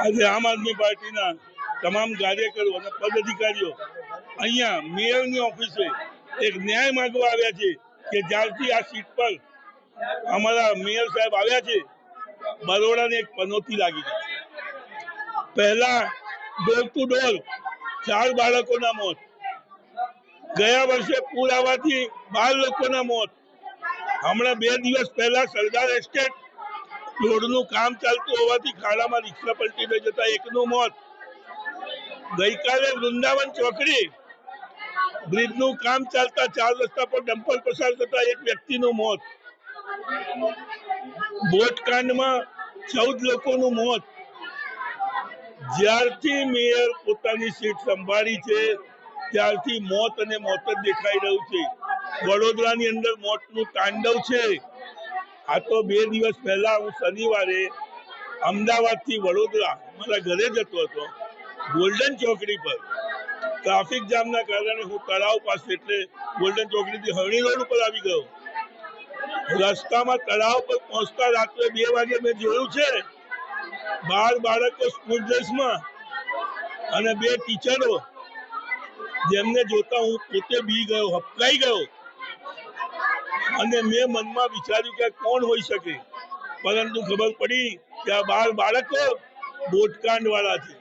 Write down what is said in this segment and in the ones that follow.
આજે આમ આદમી પાર્ટીના તમામ કાર્યકરો અને પદાધિકારીઓ અહીંયા મેયરની ઓફિસે એક ન્યાય માંગવા આવ્યા છે કે જ્યારથી આ સીટ પર અમારા મેયર સાહેબ આવ્યા છે, બરોડાને એક પનોતી લાગી છે. પહેલા ડોર ટુ ડોર ચાર બાળકોના મોત, ગયા વર્ષે પૂર આવવાથી બાર લોકોના મોત. હમણાં બે દિવસ પહેલા સરદાર એસ્ટેટ રોડનું કામ ચાલતું હોવાથી ખાડામાં રિક્ષા પલટી થઈ જતા એકનું મોત. ગઈકાલે વૃંદાવન ચોકડી બ્રિજનું કામ ચાલતા ચાર રસ્તા પર ડમ્પર પસાર થતા એક વ્યક્તિનું મોત. બોટકાંડમાં ચૌદ લોકોનું મોત. જ્યારથી મેયર પોતાની સીટ સંભાળી છે, ત્યારથી મોત અને મોત જ દેખાઈ રહ્યું છે. વડોદરાની અંદર મોતનું તાંડવ છે. આ તો બે દિવસ પહેલા હું શનિવારે અમદાવાદથી વડોદરા, મારા ઘરે જતો હતો ગોલ્ડન ચોકડી પર. ટ્રાફિક જામના કારણે હું તળાવ પાસે, એટલે ગોલ્ડન ચોકડીથી હરણી રોડ ઉપર આવી ગયો. રસ્તામાં તળાવ પર પહોંચતા રાત્રે બે વાગે મેં જોયું છે, બાર બાળકો સ્કૂલ ડ્રેસમાં અને બે ટીચરો જેમને જોતા હું પોતે બી ગયો, હપકાઈ ગયો. અને મેં મનમાં વિચાર્યું કે કોણ હોઈ શકે? પરંતુ ખબર પડી કે આ બાર બાળકો બોટકાંડ વાળા છે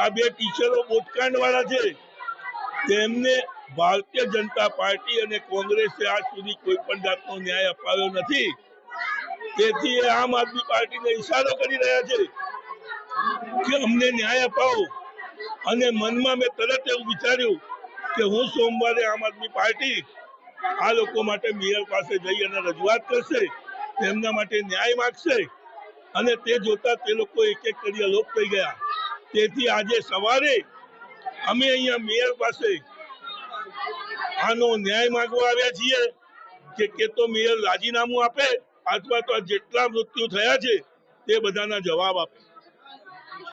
આ બે ટીચરો બોટકાંડ વાળા છે. તેમને ભારતીય જનતા પાર્ટી અને કોંગ્રેસે આજ સુધી કોઈ પણ જાતનો ન્યાય અપાવ્યો નથી. તેથી એ આમ આદમી પાર્ટીને ઈશારો કરી રહ્યા છે કે અમને ન્યાય અપાવો. અને મનમાં મેં તરત એવું વિચાર્યું કે હું સોમવારે આમ આદમી પાર્ટી આ લોકો માટે મેયર પાસે જઈ અને રજૂઆત કરશે, તેમના માટે ન્યાય માગશે અને તે જોતા તે લોકો એક એક કરી અલોપ થઈ ગયા. તેથી આજે સવારે અમે અહીંયા મેયર પાસે આનો ન્યાય માંગવા આવ્યા છીએ કે કે તો મેયર રાજીનામું આપે અથવા તો જેટલા મૃત્યુ થયા છે તે બધાના જવાબ આપે.